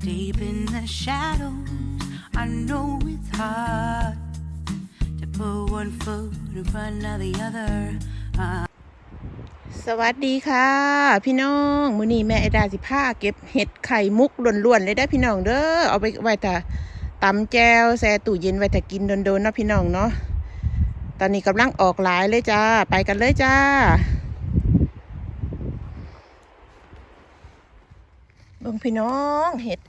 Deep in the shadows, I know it's hard to put one foot in front of the other. Uh, สวัสดีค่ะ พี่น้องมื้อนี้แม่ไอดาสิพาเก็บเห็ดไข่มุกล้วนๆเลยได้อพี่น้องเด้อเอาไปไว้แต่ตำแจวแช่ตู้เย็นไว้แต่กินโดนๆเนาะพี่น้องเนาะตอนนี้กำลังออกหลายเลยจ้า ไปกันเลยจ้า เบิ่งพี่น้องเห็ด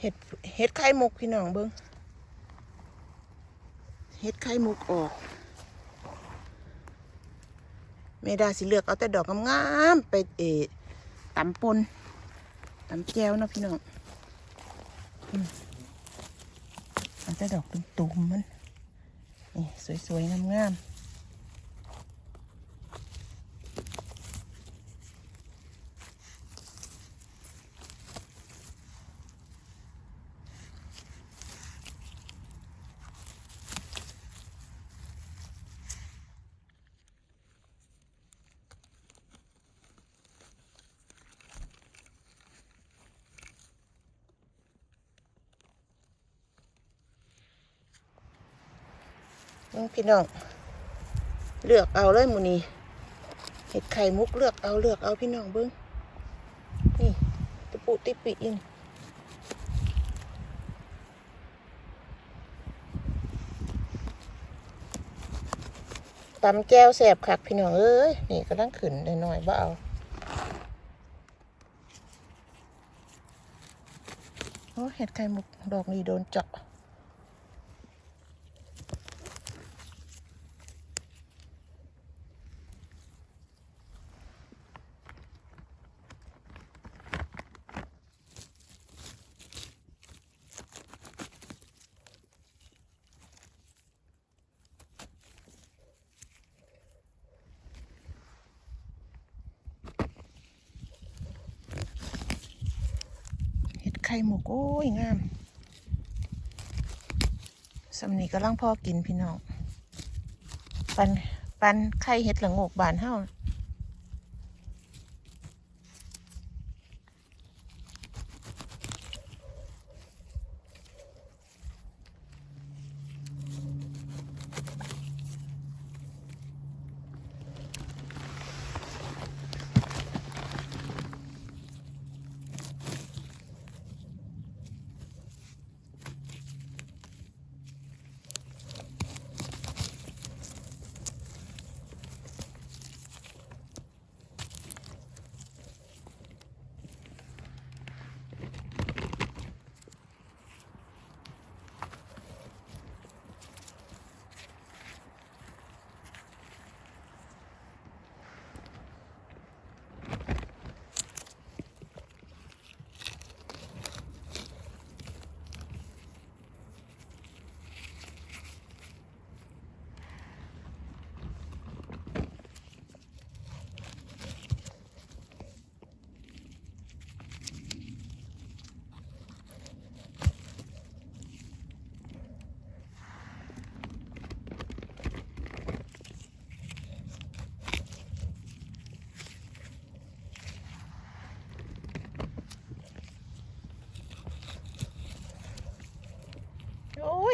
เห็ดเห็ดไข่มุกพี่น้องเบิ่งเห็ดไข่มุกออกเมดาสิเลือกเอาแต่ดอกงามๆไปเอตำปนตำแจวนะพี่น้องอืมเอาแต่ดอกตุ่มๆมันนี่สวยๆงามๆ พี่น้อง เลือกเอาเลยมูนี่เห็ดไข่มุกเลือกเอาเลือกเอาพี่น้องเบิ้งนี่ตะปุติปิอินตำแก้วแสบคักพี่น้องเอ้ยนี่ก็ตั้งขึ้นหน่อยๆว่าเอาโอ้เห็ดไข่มุกดอกนี้โดนเจาะ ข่หมกโอ้ยงามสำนีกำลังพ่อกินพี่น้องปันปันไข่เห็ดหละโงกบานเฮา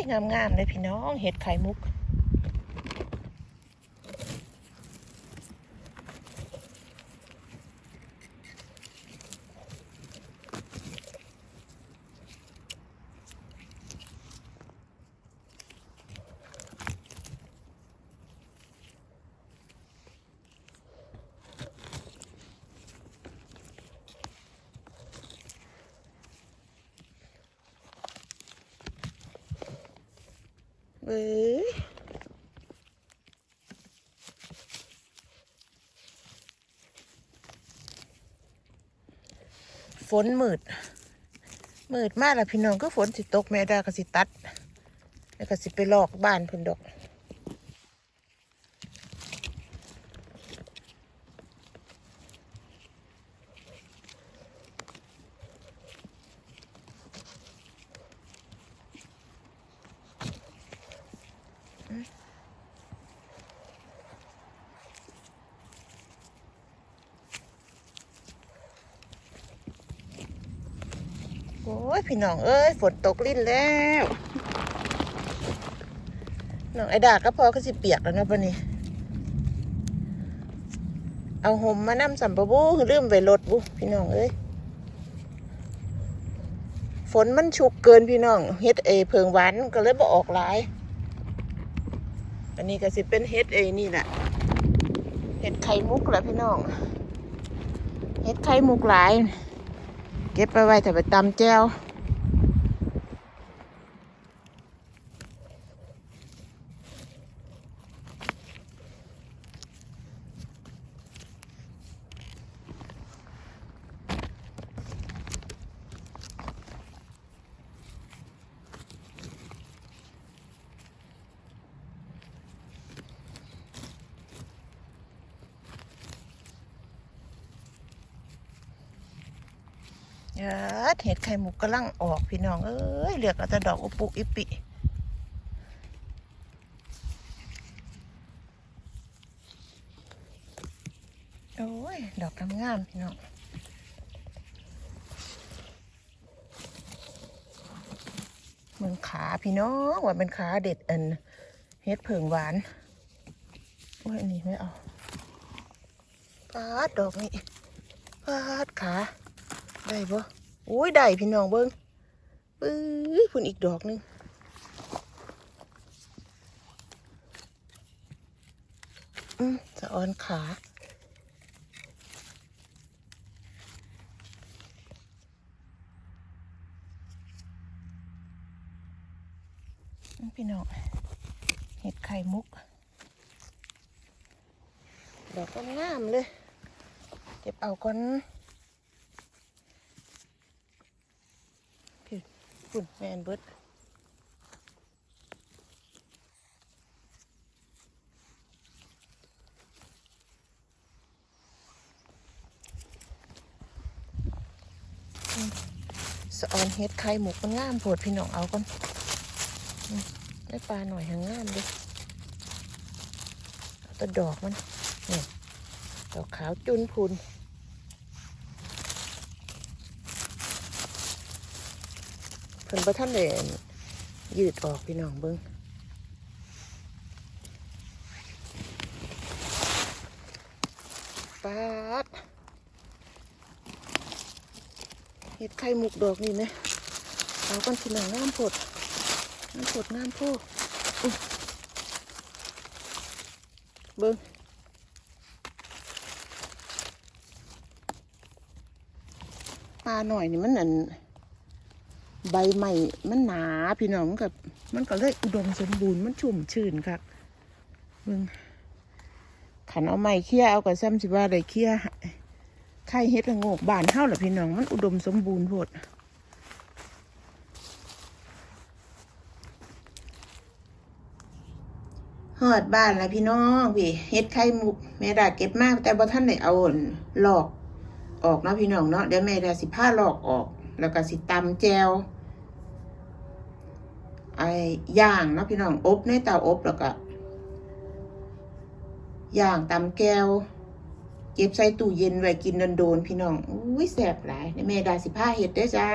ยงามๆเลยพี่น้องเห็ดไข่มุก เอ้ยฝนมืด มืดมากล้วพี่น้องก็ฝนสิตกแม่ดาก็สิตัด แล้วก็สิไปลอกบ้านเพิ่นดอก โอ้ยพี่น้องเอ้ยฝนตกลิ้นแล้วน้องไอดาก็พอก็สิเปียกแล้วเนาะปะนี่เอาห่มมานำสัมปะบูลืมไปรถบุพี่น้องเอ้ยฝนมันชุกเกินพี่น้องเฮ็ดเอเพิงหวานก็เลยบ่ออกหลาย อันนี้ก็สิเป็นเฮ็ดเอนี่แหละเฮ็ดไข่มุกแหละพี่น้องเฮ็ดไข่มุกหลาย เก็บไปไว้ถ้าไปตำแจ้ว เออเห็ดไข่มุกกำลังออกพี่น้องเอ้ยเหลือกเอาแต่ดอกอุปุอิปิโอ้ย ดอกงามๆพี่น้องเมืองขาพี่น้องว่าเป็นขาเด็ดอันเฮ็ดเผิงหวานโอ้ยอันนี้ไม่เอาปาดดอกนี้ปาดขา ได้ปะ โอ้ยได้พี่น้องเบิ้งปื้อพุ่นอีกดอกหนึงอืมสะอ่อนขาพี่น้องเห็ดไข่มุก ดอกก็งามเลย เก็บเอาก่อนุ่นแมนเบิดสะออนเห็ดไข่มุกมันงามโพดพี่น้องเอาก่อนได้ปลาหน่อยหางงามดิเอาตัวดอกมันนี่ดอกขาวจุนพุน เพิ่นประท่านเลยยืดออกพี่น้องเบิ้งปาดเห็ดไข่มุกดอกนี่ไหมเอากันพี่น้องงามโพดน้ำสดน้ำพูอุ๊ยเบิ้งปลาหน่อยนี่มันอัน ใบใหม่มันหนาพี่น้องกับมันก็เลยอุดมสมบูรณ์มันชุ่มชื่นครับเบิ้งขันเอาไม้เคี่ยเอากับซ้ำสิว่าได้เคี่ยไข่เฮ็ดละโงกบานเท่าหรอพี่น้องมันอุดมสมบูรณ์โพดหอดบ้านแล้วพี่น้องพี่เฮ็ดไข่มุกแม่ดาเก็บมาก แต่บ่ท่านได้เอาหลอกออกเนาะพี่น้องเนาะเดี๋ยวแม่ดาสิผ้าหลอกออก แล้วก็สิตำแจว ย่างเนาะพี่น้องอบในเตาอบแล้วก็ย่างตำแก้ว เก็บใส่ตู้เย็นไว้กินโดนๆพี่น้องอุ้ยแสบหลายแม่ดาสิผ้าเห็ดได้จ้า